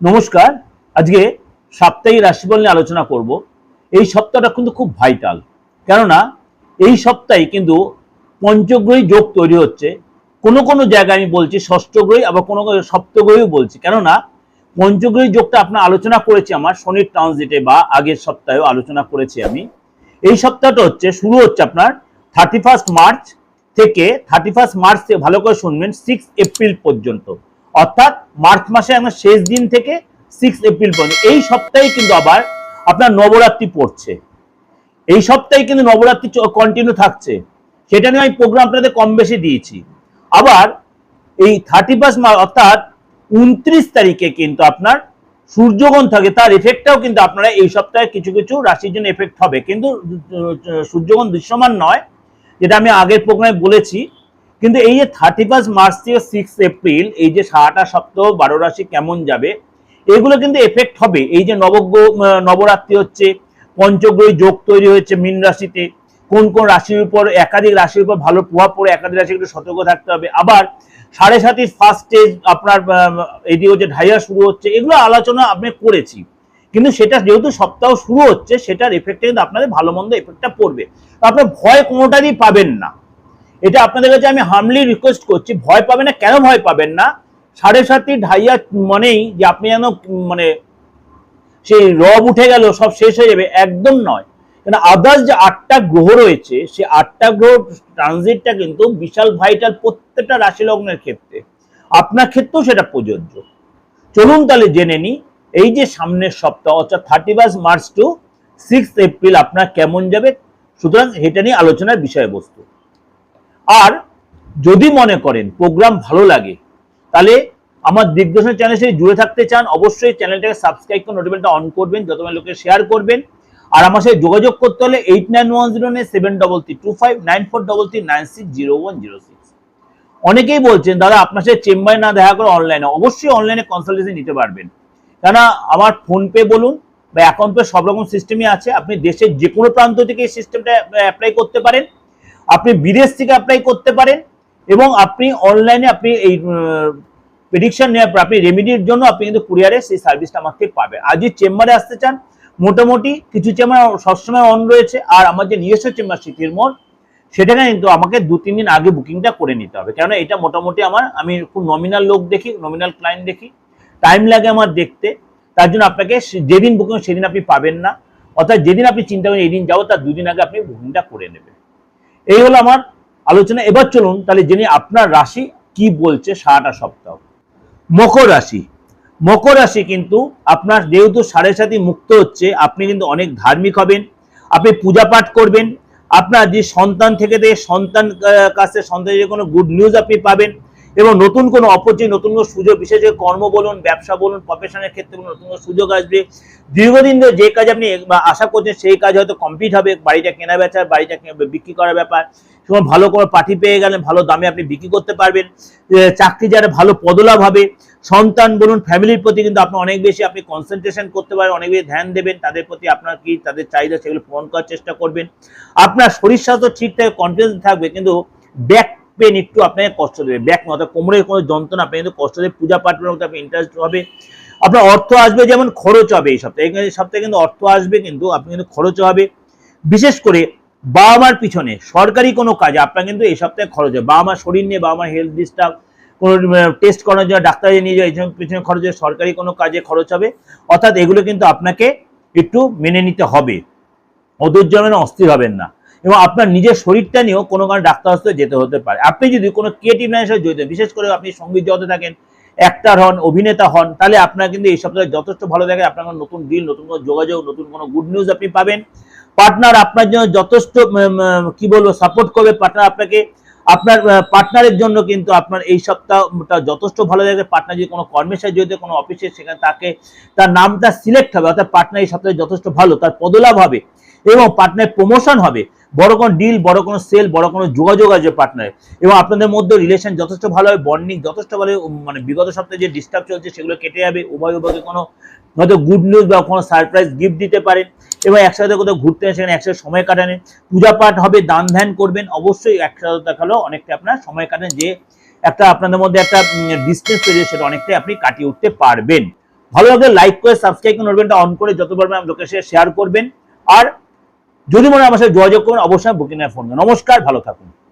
নমস্কার। আজকে সাপ্তাহিক রাশিফল নিয়ে আলোচনা করব। এই সপ্তাহটা কিন্তু খুব ভাইটাল কেননা এই সপ্তাহে কিন্তু পঞ্চগ্রহী যোগ তৈরি হচ্ছে। কোনো কোনো জায়গায় আমি বলছি ষষ্ঠগ্রহী, আবার কোনো কোনো সপ্তগ্রহীও বলছি। কেননা পঞ্চগ্রহী যোগটা আপনার আলোচনা করেছি আমার, শনির ট্রানজিটে বা আগের সপ্তাহেও আলোচনা করেছি আমি। এই সপ্তাহটা হচ্ছে, শুরু হচ্ছে আপনার থার্টি ফার্স্ট মার্চ থেকে থার্টি ফার্স্ট মার্চ থেকে ভালো করে শুনবেন সিক্স এপ্রিল পর্যন্ত। অর্থাৎ মার্চ মাসে আমার শেষ দিন থেকে সিক্স এপ্রিল পর্যন্ত। এই সপ্তাহে কিন্তু আবার আপনার নবরাত্রি পড়ছে। এই সপ্তাহে কিন্তু নবরাত্রি কন্টিনিউ থাকছে। সেটা নিয়ে আমি প্রোগ্রাম আপনাদের কম বেশি দিয়েছি। আবার এই থার্টি ফার্স্ট মার্চ অর্থাৎ উনত্রিশ তারিখে কিন্তু আপনার সূর্যগ্রহণ থাকে, তার এফেক্টটাও কিন্তু আপনারা এই সপ্তাহে কিছু কিছু রাশির জন্য এফেক্ট হবে। কিন্তু সূর্যগ্রহণ দৃশ্যমান নয়। যেটা আমি আগের প্রোগ্রামে বলেছি কিন্তু এই যে থার্টি ফার্স্ট মার্চ থেকে সিক্স এপ্রিল এই যে সারাটা সপ্তাহ বারো রাশি কেমন যাবে, এগুলো কিন্তু এফেক্ট হবে। এই যে নবগ্রহ নবরাত্রি হচ্ছে, পঞ্চগ্রহী যোগ তৈরি হয়েছে মীন রাশিতে। কোন কোন রাশির উপর একাধিক রাশির উপর ভালো প্রভাব পড়ে, একাধিক রাশি একটু সতর্ক থাকতে হবে। আবার সাড়ে সাতির ফার্স্ট স্টেজ আপনার এদিকে হচ্ছে ঢাইয়া শুরু হচ্ছে, এগুলো আলোচনা আমি করেছি। কিন্তু সেটা যেহেতু সপ্তাহ শুরু হচ্ছে, সেটার এফেক্টে কিন্তু আপনাদের ভালো মন্দ এফেক্টটা পড়বে। আপনার ভয় কোনোটারই পাবেন না। এটা আপনাদের কাছে আমি হামলি রিকোয়েস্ট করছি, ভয় পাবেন না, কেন ভয় পাবেন না? সাড়ে সাতটি ঢাইয়া মানেই যে আপনি যেন মানে সেই রব উঠে গেল, সব শেষ হয়ে যাবে, একদম নয়। কেন আদার্স যে আটটা গ্রহ রয়েছে, সেই আটটা গ্রহ ট্রানজিটটা কিন্তু বিশাল ভাইটাল প্রত্যেকটা রাশি লগ্নের ক্ষেত্রে। আপনার ক্ষেত্রেও সেটা প্রযোজ্য। চলুন তাহলে জেনে নিই, এই যে সামনের সপ্তাহ, অর্থাৎ thirty first March to six April আপনার কেমন যাবে? সুতরাং এটা নিয়ে আলোচনার বিষয়বস্তু। আর যদি মনে করেন প্রোগ্রাম ভালো লাগে, তাহলে আমার দিগদর্শন চ্যানেল সাথে জুড়ে থাকতে চান, অবশ্যই চ্যানেলটাকে সাবস্ক্রাইব করে নোটিফিকেশনটা অন করবেন, যত লোকে শেয়ার করবেন। আর আমার সাথে যোগাযোগ করতে হলে eight nine one zero nine seven double three two five nine four double three nine six zero one zero six অনেকেই বলছেন, দাদা, আপনার সাথে চেম্বারে না দেখা করে অনলাইনে অবশ্যই অনলাইনে কনসালটেশন নিতে পারবেন। কেননা, আমার ফোনপে বলুন বা অ্যাকাউন্ট পে সব রকম সিস্টেমই আছে। আপনি দেশের যে কোনো প্রান্ত থেকে এই সিস্টেমটা অ্যাপ্লাই করতে পারেন। আপনি বিদেশ থেকে অ্যাপ্লাই করতে পারেন এবং আপনি অনলাইনে আপনি এই প্রেডিকশন নেওয়ার পর আপনি রেমিডির জন্য আপনি কিন্তু কুরিয়ারে সেই সার্ভিসটা আমাকে পাবেন। আজই চেম্বারে আসতে চান, মোটামুটি কিছু চেম্বার সবসময় অন রয়েছে। আর আমার যে নিজস্ব চেম্বার সিটির মোড় সেটাকে কিন্তু আমাকে দু, তিন দিন আগে বুকিংটা করে নিতে হবে। কেননা এটা মোটামুটি আমার, আমি খুব নমিনাল লোক দেখি নমিনাল ক্লায়েন্ট দেখি। টাইম লাগে আমার দেখতে। তার জন্য আপনাকে যেদিন বুকিং সেদিন আপনি পাবেন না। অর্থাৎ যেদিন আপনি চিন্তা করেন, এই দিন যাব, তার দুদিন আগে আপনি বুকিংটা করে নেবেন। এই হলো আমার আলোচনা। এবার চলুন তাহলে জেনে আপনার রাশি কি বলছে সারাটা সপ্তাহ। মকর রাশি। মকর রাশি কিন্তু আপনার যেহেতু সাড়ে সাথে মুক্ত হচ্ছে, আপনি কিন্তু অনেক ধার্মিক হবেন, আপনি পূজা পাঠ করবেন, আপনার যে সন্তান থেকে থেকে সন্তান কাছে সন্তানের যে কোনো গুড নিউজ আপনি পাবেন এবং নতুন কোনো অপরচুনিটি নতুন কোনো সুযোগ, বিশেষ করে কর্ম বলুন, ব্যবসা বলুন প্রফেশনের ক্ষেত্রে কোনো নতুন সুযোগ আসবে। দীর্ঘদিন ধরে যে কাজ আপনি আশা করছেন সেই কাজ হয়তো কমপ্লিট হবে, বাড়িটা কেনা বেচা, বাড়িটা বিক্রি করার ব্যাপার। সময় ভালো কোনো পার্টি পেয়ে গেলেন, ভালো দামে আপনি বিক্রি করতে পারবেন। চাকরি যারা ভালো পদলাভ হবে, সন্তান বলুন ফ্যামিলির প্রতি কিন্তু আপনি অনেক বেশি আপনি কনসেন্ট্রেশন করতে পারেন, অনেক বেশি ধ্যান দেবেন, তাদের প্রতি আপনার কি, তাদের চাহিদা সেগুলো পূরণ করার চেষ্টা করবেন। আপনার শরীর স্বাস্থ্য ঠিক থাকে কনফিডেন্স থাকবে, কিন্তু ব্যাক পেন একটু আপনাকে কষ্ট দেবে। ব্যাক অর্থাৎ কোমরের কোনো যন্ত্রণা আপনি কিন্তু কষ্ট দেবে। পূজা পাঠের মধ্যে আপনি ইন্টারেস্ট হবে। আপনার অর্থ আসবে যেমন খরচ হবে এই সপ্তাহে। এই সপ্তাহে কিন্তু অর্থ আসবে, কিন্তু আপনি কিন্তু খরচ হবে। বিশেষ করে বাবা মার পিছনে সরকারি কোনো কাজে, আপনার কিন্তু এই সপ্তাহে খরচ হবে। বাবা মার শরীর নিয়ে, বাবা মার হেলথ ডিস্টার্ব কোনো টেস্ট করানোর জন্য ডাক্তারে নিয়ে যাওয়া, এই পিছনে খরচ হবে। সরকারি কোনো কাজে খরচ হবে। অর্থাৎ এগুলো কিন্তু আপনাকে একটু মেনে নিতে হবে। অধৈর্য অস্থির হবেন না। এবং আপনার নিজের শরীরটা নিয়েও কোনো কারণে ডাক্তার হস্তে যেতে হতে পারে। আপনি যদি কোনো ক্রিয়েটিভ লাইনের সাথে জড়িত বিশেষ করে আপনি সংগীত জগতে থাকেন অ্যাক্টার হন, অভিনেতা হন, তাহলে আপনার কিন্তু এই সপ্তাহে যথেষ্ট ভালো থাকে আপনার নতুন ডিল নতুন কোনো যোগাযোগ, নতুন কোনো গুড নিউজ আপনি পাবেন। পার্টনার আপনার জন্য যথেষ্ট কি বলব সাপোর্ট করবে। পার্টনার আপনাকে, আপনার পার্টনারের জন্য কিন্তু আপনার এই সপ্তাহটা যথেষ্ট ভালো লাগে পার্টনার যদি কোনো কর্মের সাথে জড়িত, কোনো অফিসে সেখানে তাকে, তার নামটা সিলেক্ট হবে, অর্থাৎ পার্টনার এই সপ্তাহে যথেষ্ট ভালো, তার পদলাভ হবে। এবং পার্টনার প্রমোশন হবে। বড় কোনো ডিল বড় কোনো সেল বড় কোনো যোগাযোগ আছে পার্টনারে এবং আপনাদের মধ্যে রিলেশন যথেষ্ট ভালো হবে বন্ডিং যথেষ্ট ভালো মানে বিগত সপ্তাহে যে ডিস্টার্ব চলছে সেগুলো কেটে যাবে, উভয় উভয়কে কোনো হয়তো গুড নিউজ বা কোনো সারপ্রাইজ গিফট দিতে পারেন এবং একসাথে কোথাও ঘুরতে সেখানে একসাথে সময় কাটানে। পূজা পাঠ হবে, দান ধ্যান করবেন, অবশ্যই একসাথে দেখালেও অনেকটা আপনার সময় কাটান যে একটা আপনাদের মধ্যে একটা ডিস্টেন্স তৈরি সেটা অনেকটাই আপনি কাটিয়ে উঠতে পারবেন। ভালো লাগলে লাইক করে সাবস্ক্রাইব করে নোটবেনটা অন করে যত পারবেন লোকের শেয়ার করবেন। আর যদি মনে হয় আমার সাথে যোগাযোগ করবেন অবশ্যই বুকিং ফোন নমস্কার ভালো থাকুন।